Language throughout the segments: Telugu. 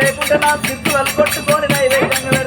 లేకుంటే నా సిగ్గు వెళ్ళగొట్టుకొని నైవేద్యంగా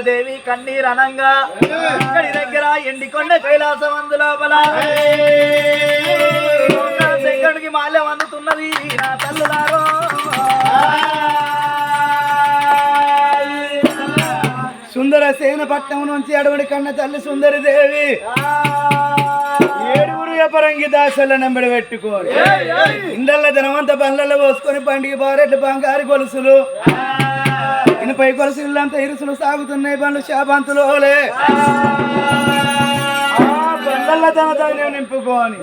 సుందరదేవి కన్నీరు అనంగా ఇక్కడి దగ్గర ఎండికొండ కైలాసం అందు లోపల. శంకరుడికి మాల్యం అందుతున్నది నా తల్లులారో. సుందర సేనపట్నం నుంచి అడవుడి కన్న తల్లి సుందరి దేవి ఏడుగురు ఎపరంగి దాసల నెంబడి పెట్టుకోని ఇండల్ల ధనవంత బండ్లలో పోసుకొని పండికి బారెట్లు బంగారు గొలుసులు. ఇనుపై గొలుసు ఇల్లంతా ఇరుసులు సాగుతున్నాయి బండ్లు శాపంతులు ఓలే. బండ్ల ధనదాన్ని నింపుకోని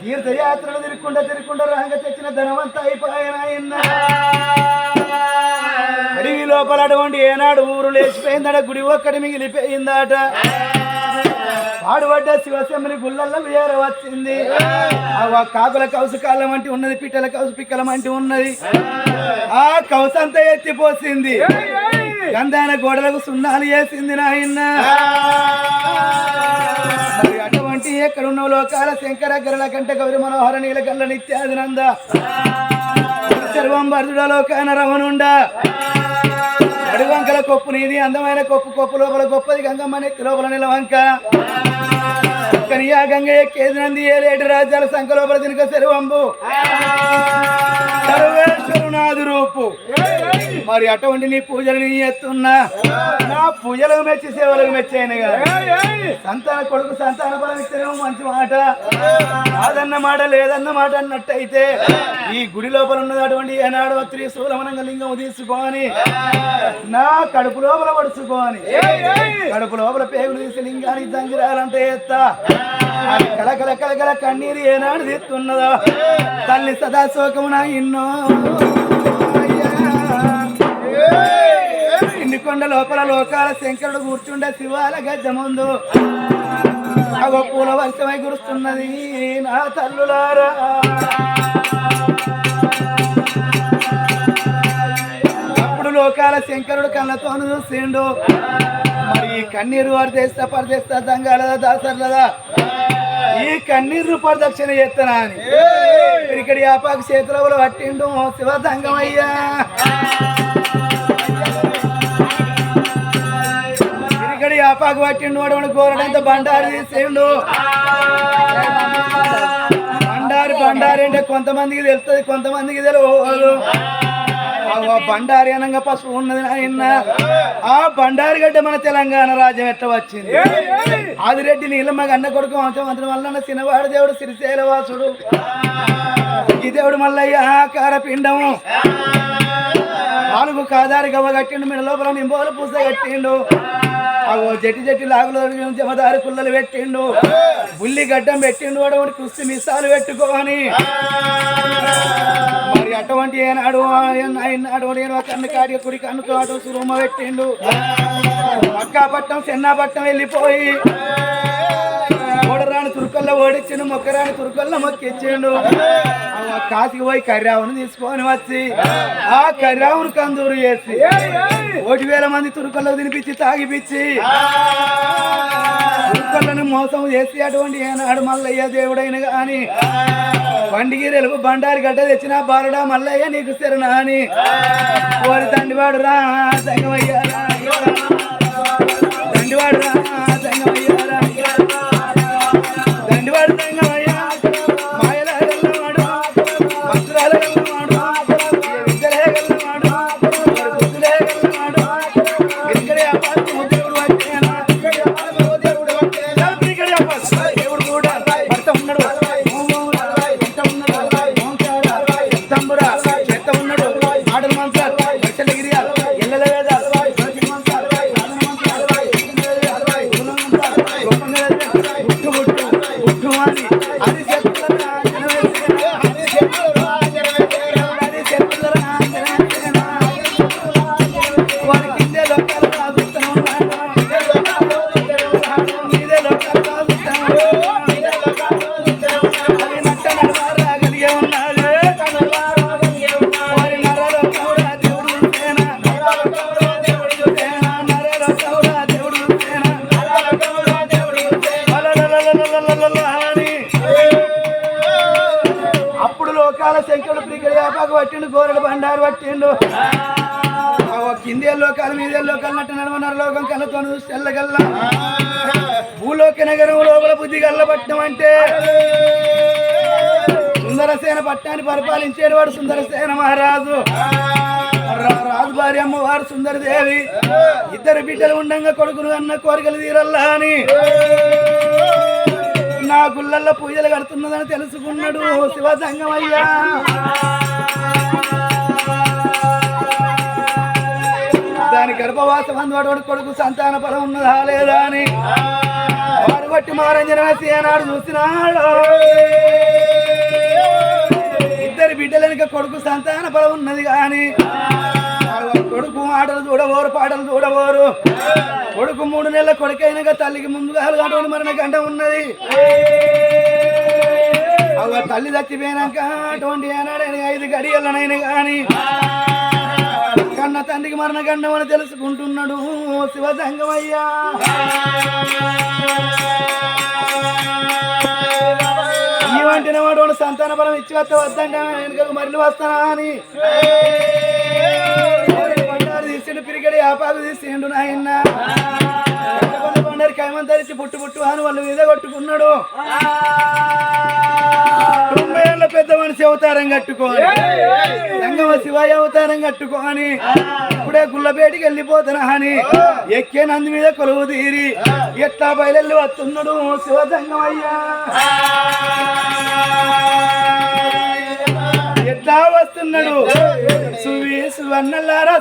తీర్థయాత్రలు తిరుక్కుంటా తిరుక్కుంటా రాంగ తెచ్చిన ధనవంతా అయిపోయిన అడవి లోపల అటువంటి ఏనాడు ఊరు లేచిపోయిందట గుడి ఒక్కడి మిగిలిపోయిందట. ఆడబడ్డ శివశంబని గుళ్ళల్లో వేర వచ్చింది. కాకుల కౌసు కాలం అంటే ఉన్నది పిట్టల కౌసు పిక్కలం అంటే ఉన్నది. ఆ కౌసంతా ఎత్తిపోసింది గంధాన గోడలకు సున్నాలు వేసింది నాయన అటువంటి ఎక్కడున్న లోకాల శంకర గరల కంట గౌరి మనోహర నీల గల్ల నిత్యాది నంద. సర్వం భర్దుడ లోకాన రమనుండ అడువంకల కొప్పు నీది అందమైన కొప్పు కొప్పు లోపల గొప్పది గంగమ్మ నెత్తి లోపల నిలవంక. కనియా గంగ ఎక్కేది నంది ఏలేటి రాజ్యాల సంఖ లోపల తినక సెలవంబు సర్వేశ్వరునాథు రూపు. మరి అటువంటి నీ పూజలు నీ ఎత్తున్నా? నా పూజలకు మెచ్చి సేవలకు మెచ్చాను సంతాన కొడుకు సంతాన బలం ఇస్తేనేమో మంచి మాట. కాదన్న మాట లేదన్న మాట అన్నట్టయితే ఈ గుడి లోపల ఉన్నది అటువంటి ఏనాడో త్రిశూలమనంగా లింగం తీసుకొని నా కడుపు లోపల పడుచుకొని కడుపు లోపల పేగులు తీసి లింగానికి దంగిరాలంటే ఎత్తా. కలకల కలకల కన్నీరు ఏనాడు తీస్తున్నదో. తల్లి సదా శోకమున ఇన్నో. ఇన్ని కొండ లోపల లోకాల శంకరుడు కూర్చుండే శివాల గద్దె ముందు అగో పూల వర్షమై కురుస్తున్నది నా తల్లులారా. అప్పుడు లోకాల శంకరుడు కళ్ళతో చూసిండు. మరి ఈ కన్నీరు వారు తెస్తా పరదేస్తా దంగాలదా దాసర్లదా? ఈ కన్నీరు ప్రదక్షిణ చేస్తానా అని. ఇక్కడ యాపాకు చేతుల పట్టిండు శివ దంగమయ్యా ఇక్కడ యాపాకు పట్టిండు వాడు గోరడంత బండారు తీసిండు బండారి బండారి అంటే కొంతమందికి తెలుస్తుంది కొంతమందికి తెలియదు. బండారి అనంగా పసుపు ఉన్నది నాయన. ఆ బండారి గడ్డ మన తెలంగాణ రాజ్యం ఎట్లా వచ్చింది? ఆదిరెడ్డి నీలమ్మ అన్న కొడుకు వంశమంత్రి వల్ల చిన్నవాడు దేవుడు సిరిశైల వాసుడు. ఈ దేవుడు మల్లయ్య ఆకార పిండము. నాలుగు కాదారి గవ్వ కట్టిండు మీద లోపల నింబోలు పూస కట్టిండు. అగో జట్టి జట్టి లాగులో జమదారి పుల్లలు పెట్టిండు. బుల్లి గడ్డం పెట్టిండు వాడు కుస్తీ మిసాలు పెట్టుకొని. అటువంటి ఏనాడు అయినాడు నేను కన్ను కాడి కుడి కన్నుతో అటు సురుమ పెట్టిండు. మక్కాపట్నం చెన్నాపట్నం వెళ్ళిపోయి ఓడరాని తురుకల్లో ఓడిచ్చిండు మొక్కరాని తురుకల్లో మొక్కిచ్చిండు. కాసికి పోయి కర్రావును తీసుకొని వచ్చి ఆ కర్రావును కందూరు చేసి ఒకటి వేల మంది తురుకల్లో తినిపించి తాగిపిచ్చి తురుకల్లను మోసం చేసి అటువంటి ఏనాడు మల్లయ్య దేవుడైన గాని బండికి రెలుపు బండారి గడ్డ తెచ్చిన బాలుడా మల్లయ్య నీకు శరణా అని కోరి తండ్రివాడు రా రా. తండ్రివాడు రా అప్పుడు లోకాల శంకరుడు ప్రికడి యాపాకు పట్టిండు గోరెడు బండారు పట్టిండు. కిందే లోకాలు మీదే లోకాలు నట్టు నడవనర లోకం కళ్ళతో తెల్లగల్ల. భూలోక నగరం లోపల బుద్ధి గల్ల పట్టడం అంటే సుందరసేన పట్టాన్ని పరిపాలించేవాడు సుందరసేన మహారాజు. రాజు భార్య అమ్మవారు సుందరదేవి. ఇద్దరు బిడ్డలు ఉండంగా కొడుకును అన్న కోరికలు తీరల్లా అని. నా గుళ్ళల్లో పూజలు కడుతున్నదని తెలుసుకున్నాడు శివ అయ్యా. దాని గర్భవాసం అందువాడు కొడుకు సంతాన ఫలం ఉన్నదా లేదా అని వారు బట్టి మారంజన వేసి ఏనాడు చూసినాడు. ఇద్దరు బిడ్డలనిక కొడుకు సంతాన ఫలం ఉన్నది కానీ ఆటలు చూడవారు పాటలు చూడవారు. కొడుకు మూడు నెలల కొడుకైనగా తల్లికి ముందుగా మరణ గంట ఉన్నది. అవ తల్లి చచ్చిపోయినాక అటువంటి ఏనాడైనా ఐదు గడియలనైనా కానీ కన్న తండ్రికి మరణ గండం అని తెలుసుకుంటున్నాడు శివ సంగమయ్యా వంటిన వాడు సంతాన ఇచ్చి వస్తే వద్దంటే వెనుకకు మరలి వస్తానా అని. తీసిండు పిరిగడి ఆపాకు తీసిండు నాయన కొండ కైమం తరిచి పుట్టు పుట్టు అని వాళ్ళు మీద కొట్టుకున్నాడు తొంభై ఏళ్ళ పెద్ద మనిషి అవతారం కట్టుకోని రంగమ శివాయ అవతారం కట్టుకోని ఇప్పుడే గుళ్ళపేటికి వెళ్ళిపోతున్నా అని ఎక్కే నంది మీద కొలువు తీరి ఎట్లా బయలు వస్తున్నాడు శివజంగమయ్యా ఎట్లా వస్తున్నాడు? సువి సువన్నల్లారా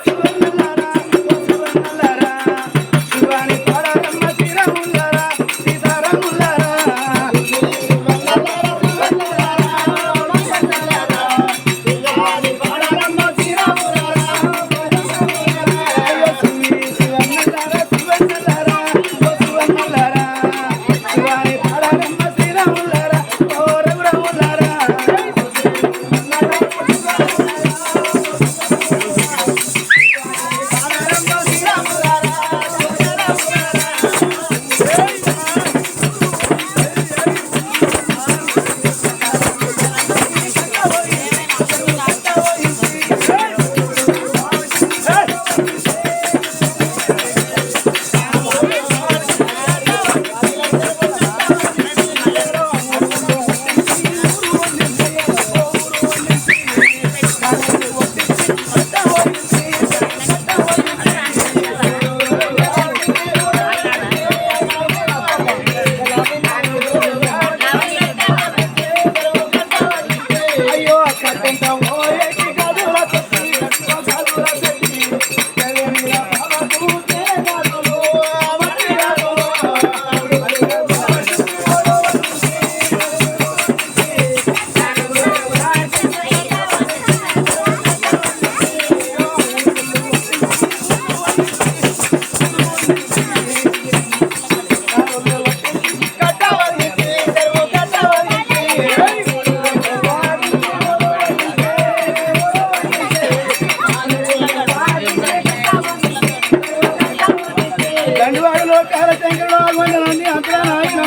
లోకాల శంకరుడు ఆగమని అంతరా నాయన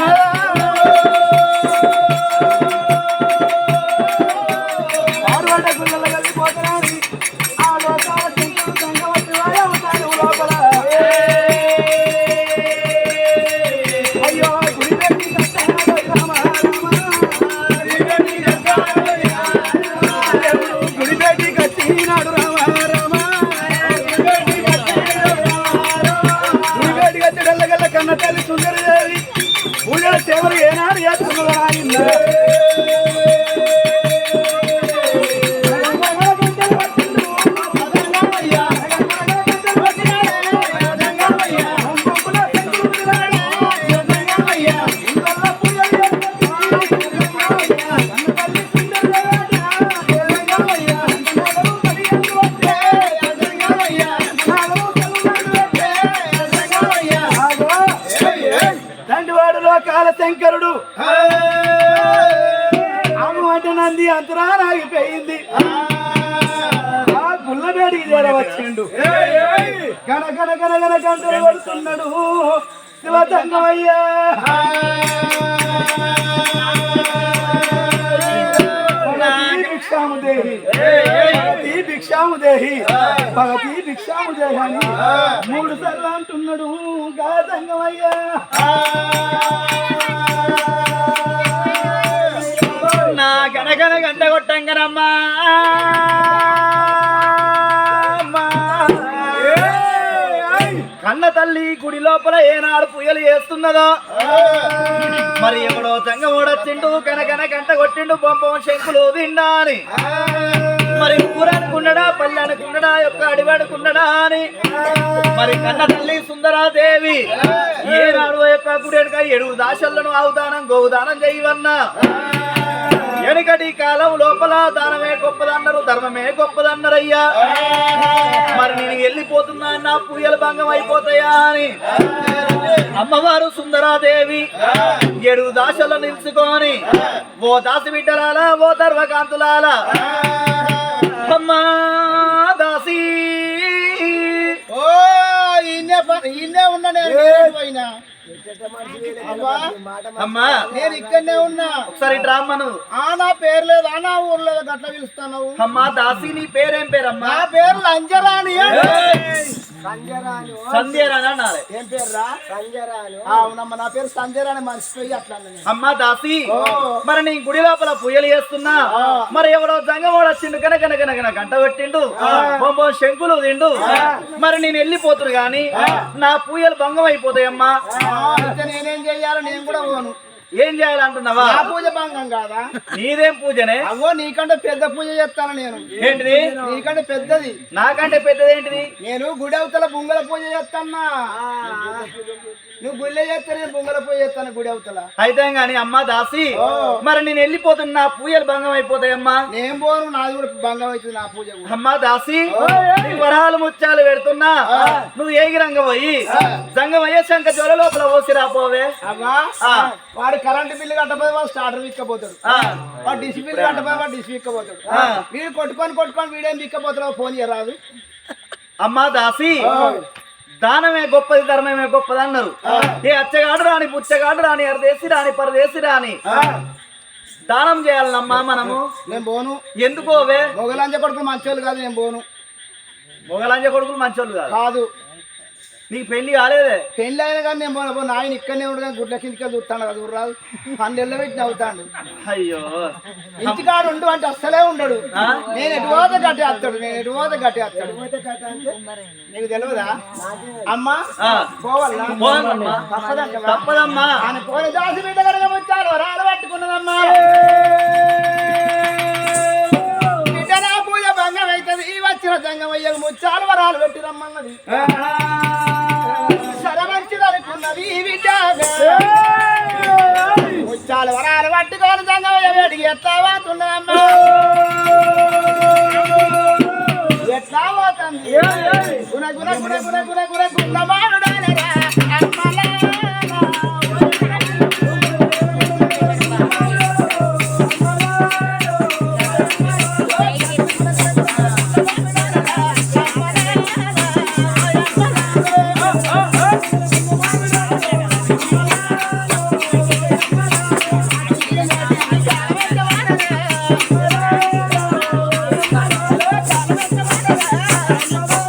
భయంకరుడు ఆమె నంది అంతరా ఆగిపోయింది. గుల్లబేడికి చేరవచ్చిండు. గన గన గంటలు పడుతున్నాడు శివతంగమయ్యా. మూడు సార్లు అంటున్నాడు. గాతంగమయ్యా కన్న తల్లి గుడి లోపల ఏనాడు పుయ్యలు వేస్తున్నదో? మరి ఎవడో తంగ ఓడొచ్చిండు కనకన గంట కొట్టిండు బొంబం శంకులు తిండా అని మరి ఊరనుకున్నడా పల్లె అనుకున్నడా యొక్క అడివాడుకున్నడా అని. మరి కన్న తల్లి సుందరాదేవి ఏనాడు ఆ యొక్క గుడి ఎడుగు దాశలను ఆవుదానం గోదానం చేయవన్నా. వెనుకటి కాలం లోపల దానమే గొప్పదన్నారు ధర్మమే గొప్పదన్నారయ్యా. మరి నేను వెళ్ళిపోతున్నా నా పూయల భంగం అయిపోతాయా అని. అమ్మవారు సుందరాదేవి ఏడు దాశలో నిలుచుకొని ఓ దాసి బిడ్డలాల ఓ ధర్మకాంతులాల. అమ్మా దాసి. ఓ ఈయనే ప- ఈయనే ఉన్నా నేను వేరేటి పోయినా అమ్మా నేను ఇక్కడనే ఉన్నా. ఒకసారి డ్రామను ఆ నా పేరు లేదు ఆ నా ఊరు లేదు గట్ల పిలుస్తున్నావు. అమ్మా దాసి నీ పేరేం పేరమ్మా? నా పేరు లంజరాని సంధ్యరాని అన్నారు. ఏం పేరు రా అవునమ్మా నా పేరు అట్లా. అమ్మా దాసి. మరి నీ గుడి లోపల పూయలు చేస్తున్నా. మరి ఎవడో జంగమోడు వచ్చిండు కనుక కనుక గంట పెట్టిండు బొమ్మ శంకులు తిండు. మరి నేను వెళ్ళిపోతుడు గాని నా పూయలు భంగం అయిపోతాయమ్మా. నేనేం చెయ్యాలి? నేను కూడా పోను. ఏం చేయాలంటున్నావా? నా పూజ భంగం కాదా? నీదేం పూజనే? అవ్వో నీకంటే పెద్ద పూజ చేస్తాను నేను. ఏంటిది? నీకంటే పెద్దది. నాకంటే పెద్దదేంటిది నేను గుడి అవతల బొంగల పూజ చేస్తానా నువ్వు గుళ్ళే చేస్తే నేను బొంగల పూజ చేస్తాను గుడి అవతల. అయితే గాని అమ్మా దాసి మరి నేను వెళ్ళిపోతున్నా పూయలు భంగం అయిపోతాయమ్మా నేను పోను నాది కూడా భంగం అవుతుంది నా పూజ అమ్మా దాసి నీ వరహాలు ముత్యాలు పెడుతున్నా. నువ్వు ఏగిరంగ పోయి జంగమయ్య శంక జ్వర లోపల పోసి రాపోవే. ఆ. వాడు కరెంట్ బిల్లు కట్టపోయి వాడు స్టార్టర్ విక్కపోతాడు వాడు డిష్ బిల్లు కట్టపోయి వాడు డిష్ విక్కపోతాడు ఆ. వీడు కొట్టుకొని కొట్టుకొని వీడేం విక్కపోతాడు ఫోన్ చేయరాదు. అమ్మా దాసి దానమే గొప్పది ధర్మమే గొప్పది అన్నారు. ఏ అచ్చగాడు రాని పుచ్చగాడు రాని అరదేసి రాని పరదేసి రాని. దానం చేయాలమ్మా మనము. నేను పోను ఎందుకోవే మొగలంజ కొడుకులు మంచోళ్ళు కాదు నేను పోను మొగలంజ కొడుకులు మంచోళ్ళు కాదు. కాదు. నీకు పెళ్ళి కాలేదే? పెళ్ళి అయినా కానీ నేను పోను పోను. ఆయన ఇక్కడనే ఉండదు కానీ గుడ్ల కిందకి చూస్తాను కదా ఊర్రాదు పన్నెండు పెట్టి నవ్వుతాడు. అయ్యో. ఇంటికాడు ఉండు అంటే అస్సలే ఉండడు? నేను ఎటు పోతే గట్టి వస్తాడు నేను ఎటు పోతే గట్టి వస్తాడు నీకు తెలియదా అమ్మా పోవాలా పోవాలమ్మా. తప్పదమ్మా. ఆయన పోని దాసి బిడ్డ కనుక ముచ్చాలు వరాలు పట్టుకున్నదమ్మా బిడ్డ నా పూజ భంగం అవుతుంది ఈ వచ్చిన జంగం అయ్యకు ముచ్చాలు వరాలు పెట్టి రమ్మన్నది. ముచ్చాలు వరాలు పట్టుకొని జంగం అయ్య వేడికి ఎట్లా పోతున్నదమ్మా ఎట్లా పోతుంది గుణ గుణ గుణ గుణ గుణ గుణ గుణమానుడానరా Thank you.